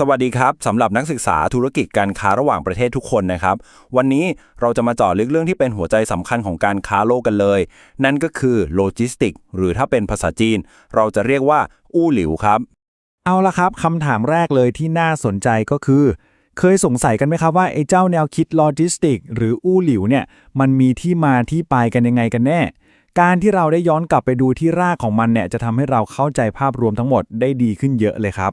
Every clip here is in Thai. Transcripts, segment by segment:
สวัสดีครับสำหรับนักศึกษาธุรกิจการค้าระหว่างประเทศทุกคนนะครับ วันนี้เราจะมาเจาะลึกเรื่องที่เป็นหัวใจสำคัญของการค้าโลกกันเลย นั่นก็คือโลจิสติกหรือถ้าเป็นภาษาจีน เราจะเรียกว่า อู้หลิวครับ เอาละครับคำถามแรกเลยที่น่าสนใจก็คือ เคยสงสัยกันไหมครับว่าไอ้เจ้าแนวคิดโลจิสติกหรืออู้หลิวเนี่ยมันมีที่มาที่ไปกันยังไงกันแน่การที่เราได้ย้อนกลับไปดูที่รากของมันเนี่ยจะทำให้เราเข้าใจภาพรวมทั้งหมดได้ดีขึ้นเยอะเลยครับ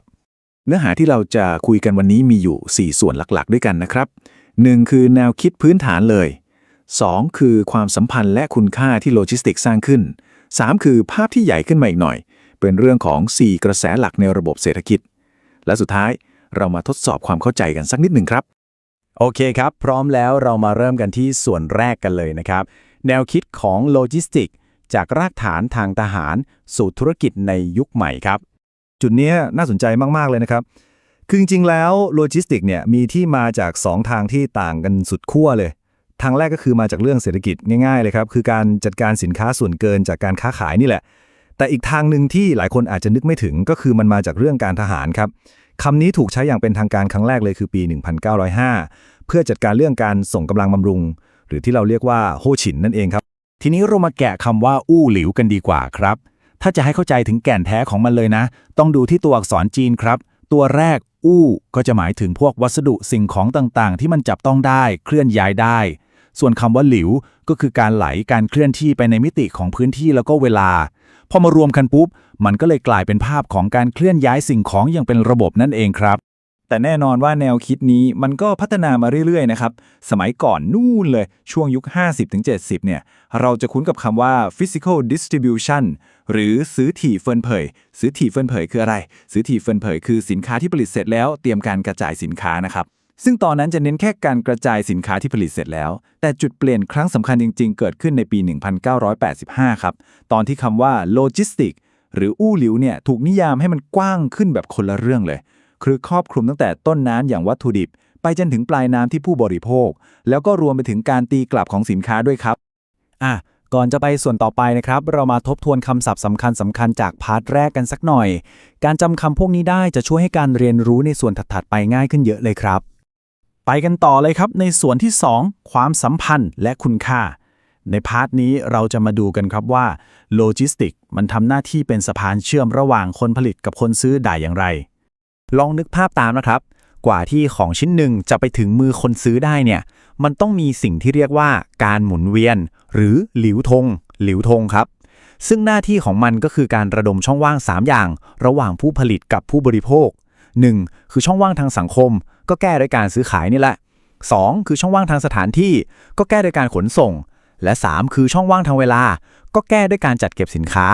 เนื้อหาที่เราจะคุยกันวันนี้มีอยู่ 4 ส่วนหลักๆ ด้วยกันนะครับ 1. คือแนวคิดพื้นฐานเลย 2. คือความสัมพันธ์และคุณค่าที่โลจิสติกสร้างขึ้น 3. คือภาพที่ใหญ่ขึ้นมาอีกหน่อย เป็นเรื่องของ 4 กระแสหลักในระบบเศรษฐกิจ และสุดท้ายเรามาทดสอบความเข้าใจกันสักนิดหนึ่งครับ โอเคครับ พร้อมแล้วเรามาเริ่มกันที่ส่วนแรกกันเลยนะครับ แนวคิดของโลจิสติก จากรากฐานทางทหาร สู่ธุรกิจในยุคใหม่ครับ จุดนี้น่าสนใจมาก ๆ เลยนะครับ คือจริง ๆ แล้วโลจิสติกเนี่ยมีที่มาจาก 2 ทางที่ต่างกันสุดขั้วเลย ทางแรกก็คือมาจากเรื่องเศรษฐกิจง่าย ๆ เลยครับ คือการจัดการสินค้าส่วนเกินจากการค้าขายนี่แหละ แต่อีกทางหนึ่งที่หลายคนอาจจะนึกไม่ถึงก็คือมันมาจากเรื่องการทหารครับคำนี้ถูกใช้อย่างเป็นทางการครั้งแรกเลยคือปี 1905 เพื่อจัดการเรื่องการส่งกำลังบำรุง หรือที่เราเรียกว่าโฮชินนั่นเองครับ ทีนี้เรามาแกะคำว่าอู้หลิวกันดีกว่าครับ ถ้าจะให้เข้าใจถึงแก่นแท้ของมันเลยนะ ต้องดูที่ตัวอักษรจีนครับ ตัวแรก อู้ก็จะหมายถึงพวกวัสดุสิ่งของต่างๆ ที่มันจับต้องได้ เคลื่อนย้ายได้ ส่วนคำว่าหลิว ก็คือการไหลการเคลื่อนที่ไปในมิติของพื้นที่แล้วก็เวลา พอมารวมกันปุ๊บ มันก็เลยกลายเป็นภาพของการเคลื่อนย้ายสิ่งของอย่างเป็นระบบนั่นเองครับ แต่แน่นอนว่าแนวคิดนี้มันก็พัฒนามาเรื่อยๆนะครับ สมัยก่อนนู่นเลยช่วงยุค 50-70 เนี่ย เราจะคุ้นกับคำว่า physical distribution หรือซื้อถี่เฟินเผย ซื้อถี่เฟินเผยคืออะไร ซื้อถี่เฟินเผยคือสินค้าที่ผลิตเสร็จแล้วเตรียมการกระจายสินค้านะครับซึ่งตอนนั้นจะเน้นแค่การกระจายสินค้าที่ผลิตเสร็จแล้ว แต่จุดเปลี่ยนครั้งสำคัญจริง ๆ เกิดขึ้นในปี 1985 ครับ ตอนที่คำว่า logistic หรืออู้หลิวเนี่ยถูกนิยามให้มันกว้างขึ้นแบบคนละเรื่องเลย คือครอบคลุมตั้งแต่ต้นน้ำอย่างวัตถุดิบ ไปจนถึงปลายน้ำที่ผู้บริโภค แล้วก็รวมไปถึงการตีกลับของสินค้าด้วยครับ อะ ก่อนจะไปส่วนต่อไปนะครับ เรามาทบทวนคำศัพท์สำคัญสำคัญจากพาร์ทแรกกันสักหน่อย การจำคำพวกนี้ได้จะช่วยให้การเรียนรู้ในส่วนถัดๆไปง่ายขึ้นเยอะเลยครับ ไปกันต่อเลยครับ ในส่วนที่ 2 ความสัมพันธ์และคุณค่าในพาร์ทนี้เราจะมาดูกันครับว่าโลจิสติกมันทำหน้าที่เป็นสะพานเชื่อมระหว่างคนผลิตกับคนซื้อได้อย่างไร ลองนึกภาพตามนะครับ กว่าที่ของชิ้นหนึ่งจะไปถึงมือคนซื้อได้เนี่ย มันต้องมีสิ่งที่เรียกว่าการหมุนเวียน หรือหลิวทงหลิวทงครับ ซึ่งหน้าที่ของมันก็คือการระดมช่องว่าง 3 อย่าง ระหว่างผู้ผลิตกับผู้บริโภค 1. คือช่องว่างทางสังคม ก็แก้ด้วยการซื้อขายนี่แหละ 2. คือช่องว่างทางสถานที่ ก็แก้ด้วยการขนส่ง และ 3 คือช่องว่างทางเวลา ก็แก้ด้วยการจัดเก็บสินค้า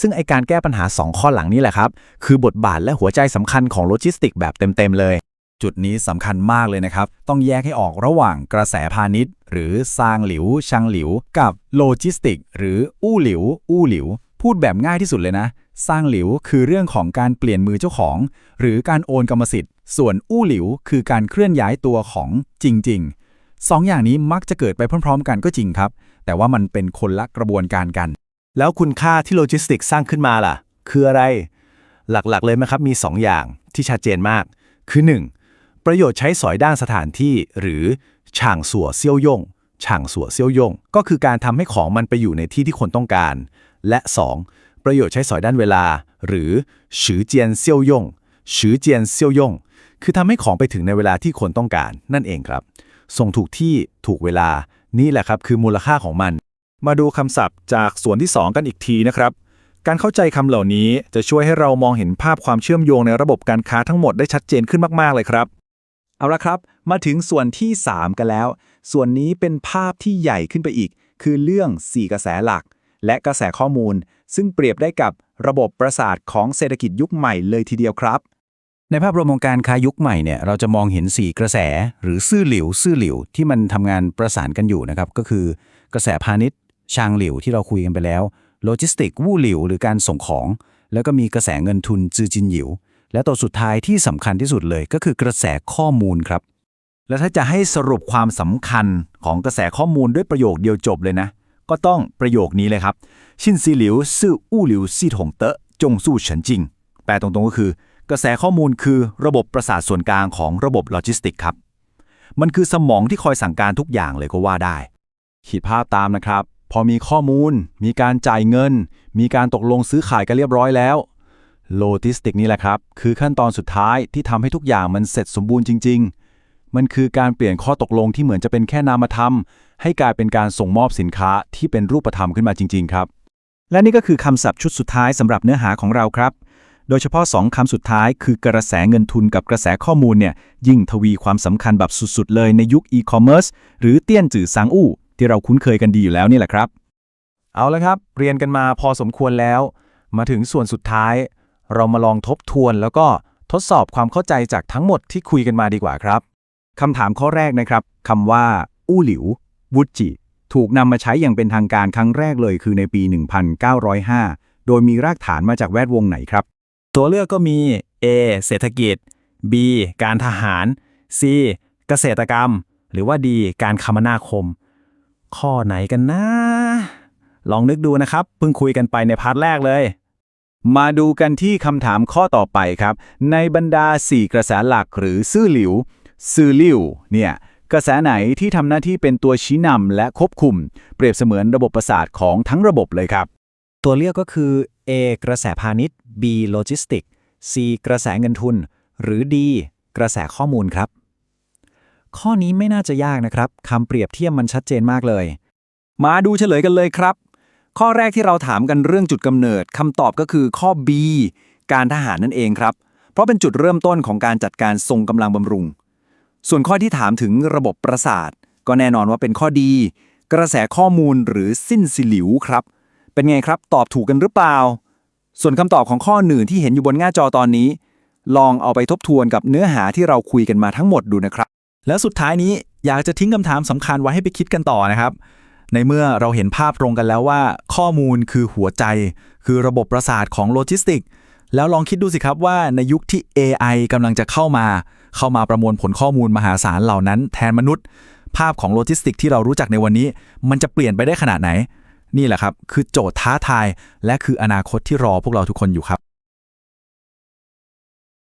ซึ่งไอการแก้ปัญหา 2 ข้อหลังนี่แหละครับ คือบทบาทและหัวใจสำคัญของโลจิสติกแบบเต็ม ๆ เลย จุดนี้สำคัญมากเลยนะครับ ต้องแยกให้ออกระหว่างกระแสพาณิชย์ หรือซางหลิวชังหลิว กับโลจิสติก หรืออู้หลิว อู้หลิว พูดแบบง่ายที่สุดเลยนะสร้างหลิวคือเรื่องของการเปลี่ยนมือเจ้าของ หรือการโอนกรรมสิทธิ์ ส่วนอู้หลิวคือการเคลื่อนย้ายตัวของจริง ๆ สองอย่างนี้มักจะเกิดไปพร้อม ๆ กันก็จริงครับ แต่ว่ามันเป็นคนละกระบวนการกัน แล้วคุณค่าที่โลจิสติกสร้างขึ้นมาล่ะ คืออะไร หลักๆเลยไหมครับ มี 2 อย่างที่ชัดเจนมาก คือ 1. ประโยชน์ใช้สอยด้านสถานที่ หรือช่างสัวเซี่ยวยงช่างสัวเซี่ยวยง ก็คือการทำให้ของมันไปอยู่ในที่ที่คนต้องการ และ 2. ประโยชน์ใช้สอยด้านเวลา หรือชือเจียนเซี่ยวยงชือเจียนเซี่ยวยง คือทำให้ของไปถึงในเวลาที่คนต้องการ นั่นเองครับ ส่งถูกที่ถูกเวลา นี่แหละครับคือมูลค่าของมัน มาดูคำศัพท์จากส่วนที่ 2 กันอีกทีนะครับ การเข้าใจคำเหล่านี้จะช่วยให้เรามองเห็นภาพความเชื่อมโยงในระบบการค้าทั้งหมดได้ชัดเจนขึ้นมากๆเลยครับ เอาละครับ มาถึงส่วนที่ 3 กันแล้ว ส่วนนี้เป็นภาพที่ใหญ่ขึ้นไปอีก คือเรื่อง 4 กระแสหลัก และกระแสข้อมูล ซึ่งเปรียบได้กับระบบประสาทของเศรษฐกิจยุคใหม่เลยทีเดียวครับในภาพรวมของการค้ายุคใหม่เนี่ยเราจะมองเห็น 4 กระแส หรือซื่อหลิวซื่อหลิวที่มันทำงานประสานกันอยู่นะครับ ก็คือกระแสพาณิชย์ ชางหลิวที่เราคุยกันไปแล้วโลจิสติกวู่หลิวหรือการส่งของ แล้วก็มีกระแสเงินทุนจือจินหยิว และตัวสุดท้ายที่สำคัญที่สุดเลยก็คือกระแสข้อมูลครับ แล้วถ้าจะให้สรุปความสำคัญของกระแสข้อมูลด้วยประโยคเดียวจบเลยนะ ก็ต้องประโยคนี้เลยครับ ชินซีหลิวซื่ออู้หลิวซี่ถงเตะจงสู้เฉินจริง แปลตรงๆก็คือ กระแสข้อมูลคือระบบประสาทส่วนกลางของระบบโลจิสติกครับ มันคือสมองที่คอยสั่งการทุกอย่างเลยก็ว่าได้ขีดภาพตามนะครับ พอมีข้อมูล มีการจ่ายเงิน มีการตกลงซื้อขายกันเรียบร้อยแล้ว โลจิสติกนี่แหละครับ คือขั้นตอนสุดท้ายที่ทำให้ทุกอย่างมันเสร็จสมบูรณ์จริง ๆ มันคือการเปลี่ยนข้อตกลงที่เหมือนจะเป็นแค่นามธรรม ให้กลายเป็นการส่งมอบสินค้าที่เป็นรูปธรรมขึ้นมาจริง ๆ ครับ และนี่ก็คือคำศัพท์ชุดสุดท้ายสำหรับเนื้อหาของเราครับ โดยเฉพาะ 2คำสุดท้าย คือกระแสเงินทุนกับกระแสข้อมูลเนี่ยยิ่งทวีความสำคัญแบบสุดๆ เลยในยุคอีคอมเมิร์ซหรือเตี้ยนจื่อซางอู้ ที่เราคุ้นเคยกันดีอยู่แล้วนี่แหละครับ เอาละครับ เรียนกันมาพอสมควรแล้ว มาถึงส่วนสุดท้าย เรามาลองทบทวนแล้วก็ทดสอบความเข้าใจจากทั้งหมดที่คุยกันมาดีกว่าครับคำถามข้อแรกนะครับคำว่า อู้หลิววุจิ ถูกนำมาใช้อย่างเป็นทางการครั้งแรกเลยคือในปี 1905 โดยมีรากฐานมาจากแวดวงไหนครับ ตัวเลือกก็มี A เศรษฐกิจ B การทหาร C เกษตรกรรม หรือว่า D การคมนาคม ข้อไหนกันนะ ลองนึกดูนะครับ เพิ่งคุยกันไปในพาร์ทแรกเลย มาดูกันที่คำถามข้อต่อไปครับ ในบรรดา 4 กระแสหลักหรือซื่อหลิว ซื่อหลิวเนี่ยกระแสไหนที่ทำหน้าที่เป็นตัวชี้นำและควบคุม เปรียบเสมือนระบบประสาทของทั้งระบบเลยครับ ตัวเลือกก็คือ A กระแสพาณิชย์ B โลจิสติก C กระแสเงินทุน หรือ D กระแสข้อมูลครับ ข้อนี้ไม่น่าจะยากนะครับคำเปรียบเทียบมันชัดเจนมากเลย มาดูเฉลยกันเลยครับ ข้อแรกที่เราถามกันเรื่องจุดกำเนิดคำตอบก็คือข้อ B การทหารนั่นเองครับ เพราะเป็นจุดเริ่มต้นของการจัดการทรงกำลังบำรุง ส่วนข้อที่ถามถึงระบบประสาท ก็แน่นอนว่าเป็นข้อดี กระแสข้อมูลหรือสิ้นสิหลิวครับ เป็นไงครับ ตอบถูกกันหรือเปล่า ส่วนคำตอบของข้อหนึ่งที่เห็นอยู่บนหน้าจอตอนนี้ ลองเอาไปทบทวนกับเนื้อหาที่เราคุยกันมาทั้งหมดดูนะครับ แล้วสุดท้ายนี้อยากจะทิ้งคำถามสำคัญไว้ให้ไปคิดกันต่อนะครับ ในเมื่อเราเห็นภาพตรงกันแล้วว่า ข้อมูลคือหัวใจ คือระบบประสาทของโลจิสติก แล้วลองคิดดูสิครับว่าในยุคที่ AI กำลังจะเข้ามา เข้ามาประมวลผลข้อมูลมหาศาลเหล่านั้น แทนมนุษย์ ภาพของโลจิสติกที่เรารู้จักในวันนี้ มันจะเปลี่ยนไปได้ขนาดไหน นี่แหละครับ คือโจทย์ท้าทาย และคืออนาคตที่รอพวกเราทุกคนอยู่ครับ